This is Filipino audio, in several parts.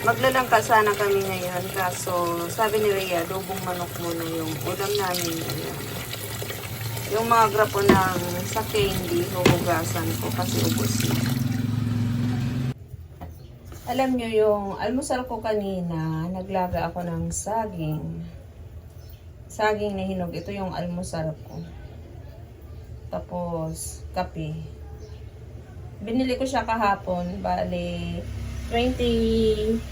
Maglalangka sana kami ngayon. Kaso, sabi ni Rhea, dubong manok muna yung ulam namin ngayon. Yung mga grapo ng sa candy, huhugasan ko kasi ubos na. Alam nyo yung almusal ko kanina, naglaga ako ng saging. Saging na hinog. Ito yung almusal ko. Tapos, kape. Binili ko siya kahapon. Bali, 25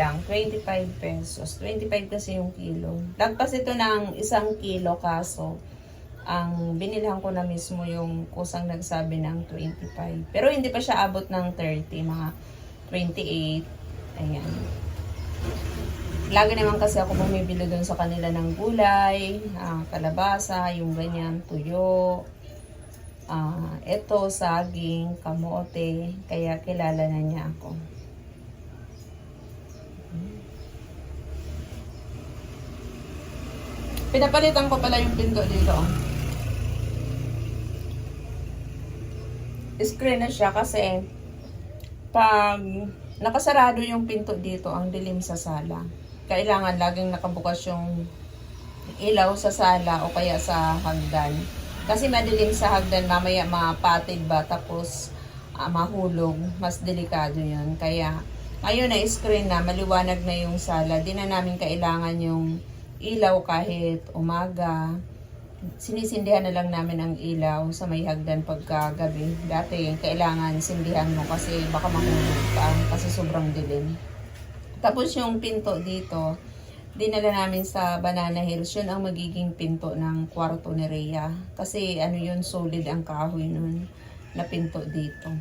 lang. 25 pesos. 25 kasi yung kilo. Lagpas ito ng isang kilo kaso ang binilhan ko na mismo yung kusang nagsabi ng 25. Pero hindi pa siya abot ng 30, mga 28. Ayan. Lagi naman kasi ako bumibili doon sa kanila ng gulay, ah, kalabasa, yung ganyan, tuyo, ah, eto, saging, kamote, kaya kilala na niya ako. Pinapalitan ko pala yung pinto dito. Screen na siya kasi pag nakasarado yung pinto dito, ang dilim sa sala. Kailangan laging nakabukas yung ilaw sa sala o kaya sa hagdan. Kasi madilim sa hagdan, mamaya mapatid ba, tapos ah, mahulog. Mas delikado yun. Kaya, ngayon na screen na, maliwanag na yung sala. Di na namin kailangan yung ilaw kahit umaga. Sinisindihan na lang namin ang ilaw sa may hagdan pagka gabi. Dati, kailangan sindihan mo kasi baka mahulog ka kasi sobrang dilim. Tapos yung pinto dito, dinala namin sa Banana Hills. Yun ang magiging pinto ng kwarto ni Rhea. Kasi ano yun, solid ang kahoy nun na pinto dito.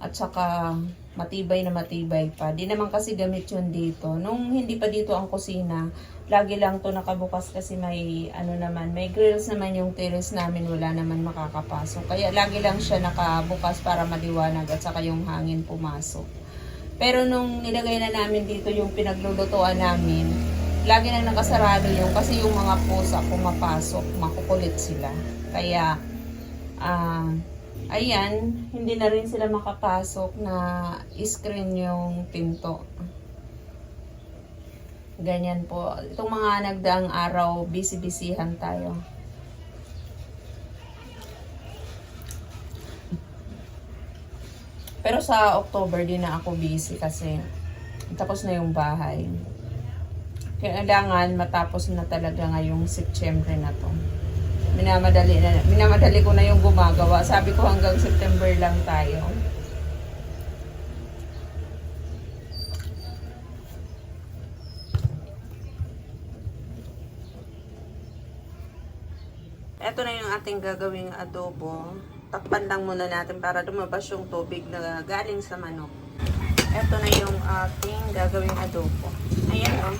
At saka matibay na matibay pa. Di naman kasi gamit yun dito. Nung hindi pa dito ang kusina, lagi lang to nakabukas kasi may ano naman, may grills naman yung terrace namin, wala naman makakapasok. Kaya lagi lang siya nakabukas para maliwanag at saka yung hangin pumasok. Pero nung nilagay na namin dito yung pinaglulutuan namin, lagi na nakasarado yung kasi yung mga pusa pumapasok, makukulit sila. Kaya, ah, ayan, hindi na rin sila makapasok na screen yung pinto. Ganyan po. Itong mga nagdaang araw, busy-busyhan tayo. Pero sa October din na ako busy kasi tapos na yung bahay. Kailangan matapos na talaga ngayong September na to. Minamadali, na, minamadali ko na yung gumagawa. Sabi ko hanggang September lang tayo. Ito na yung ating gagawing adobo. Takpan lang muna natin para lumabas yung tubig na galing sa manok. Ito na yung ating gagawing adobo. Ayan o. Oh.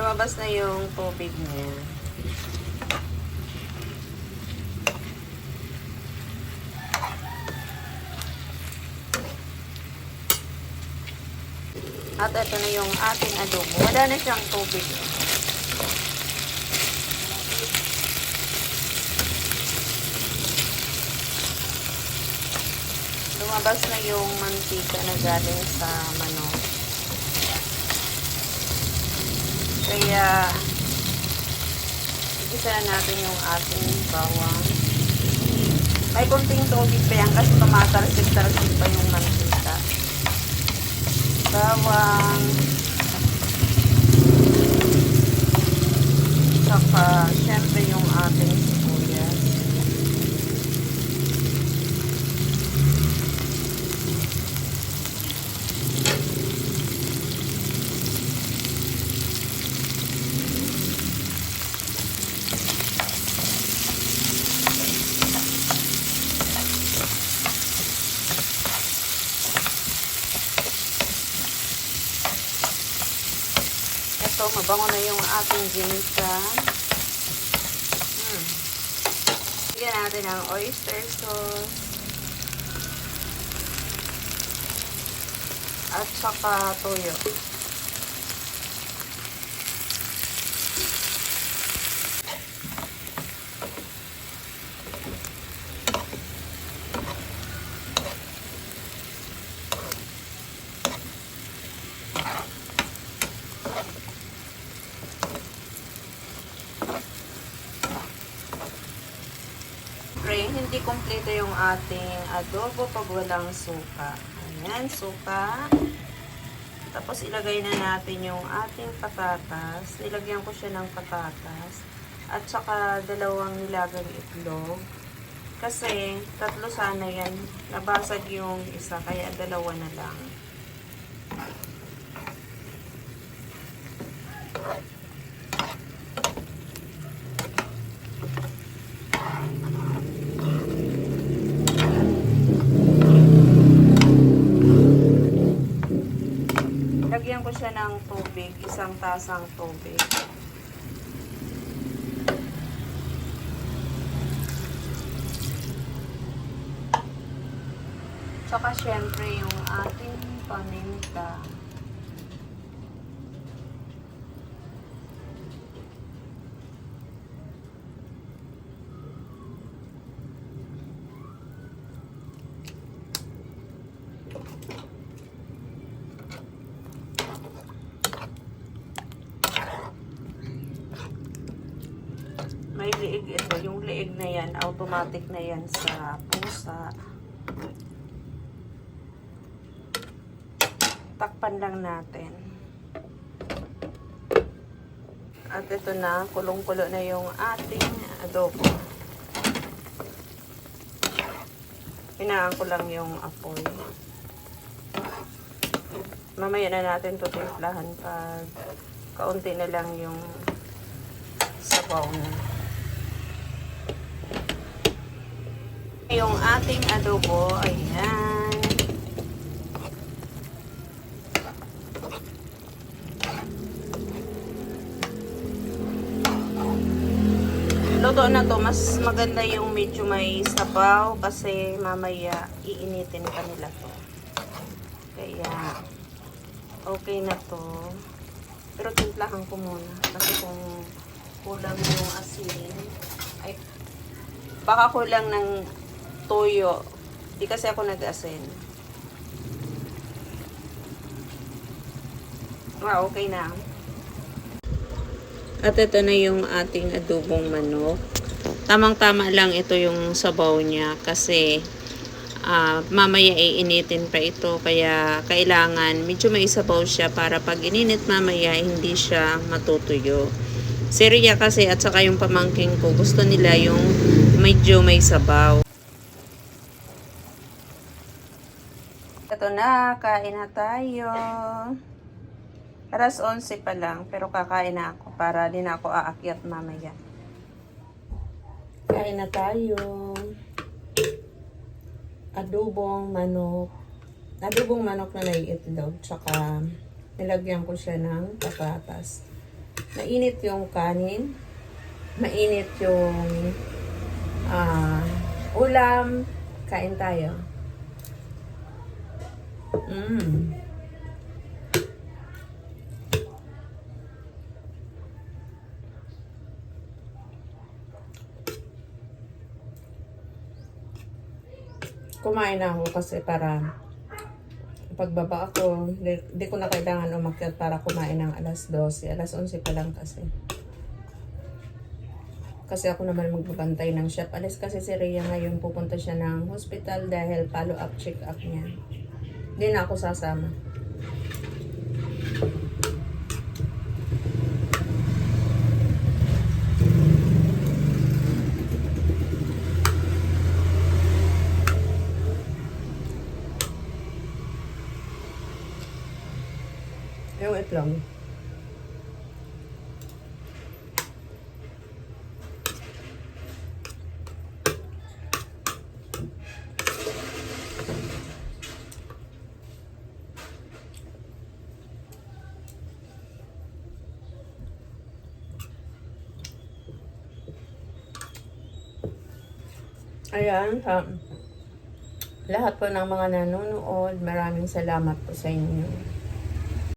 Lumabas na yung tubig niya. At ito na yung ating adobo. Wala na siyang tubig. Lumabas na yung mantika na galing sa manok. Kaya, igisa na natin yung ating bawang. May konting tubig pa yan kasi tumatalsik-talsik pa yung mantika. Bawang. Saka, syempre yung ating sibuyas. Ito, mabango na yung ating ginisa. Hmm. Bigyan natin ng oyster sauce. At saka toyo. Hindi kumpleto yung ating adobo pag walang suka. Ayan, suka. Tapos ilagay na natin yung ating patatas. Nilagyan ko siya ng patatas. At saka dalawang nilagang itlog. Kasi tatlo sana yan. Nabasag yung isa, kaya dalawa na lang. Lagyan ko siya ng tubig, isang tasang tubig. Tsaka syempre yung ating paminta. May liig ito. Yung liig na yan, automatic na yan sa pusa. Takpan lang natin. At ito na, kulong-kulo na yung ating adobo. Hinaan ko lang yung apoy. Mamaya na natin ito timplahan pag kaunti na lang yung sabaw na. Yung ating adobo, ayan. Luto na to, mas maganda yung medyo may sabaw kasi mamaya iinitin pa nila to. Kaya, okay na to. Pero timplahan ko muna kasi kung kulang yung asin, ay, baka kulang ng toyo. Di kasi ako nag-asin. Ah, okay na. At ito na yung ating adobong manok. Tamang-tama lang ito yung sabaw niya kasi ah, mamaya iinitin pa ito kaya kailangan medyo may sabaw siya para pag ininit mamaya hindi siya matutuyo. Si Rhea kasi at saka yung pamangking ko gusto nila yung medyo may sabaw. Ito na, kain na tayo. Alas 11 pa lang, pero kakain na ako para din ako aakyat mamaya. Kain na tayo. Adobong manok. Adobong manok na naiitlog, tsaka nilagyan ko siya ng patatas. Mainit yung kanin. Mainit yung ah, ulam. Kain tayo. Mmm. kumain na ako kasi para pagbaba ako, di, di ko na kailangan umakyat para kumain ng alas 12. Alas 11 pa lang kasi. Kasi ako naman magbabantay ng shop. Alas kasi si Rhea ngayon pupunta siya ng hospital dahil follow-up check-up niya. Hindi na ako sasama. Yung itlog. Ayan, ha. Lahat po ng mga nanonood, maraming salamat po sa inyo.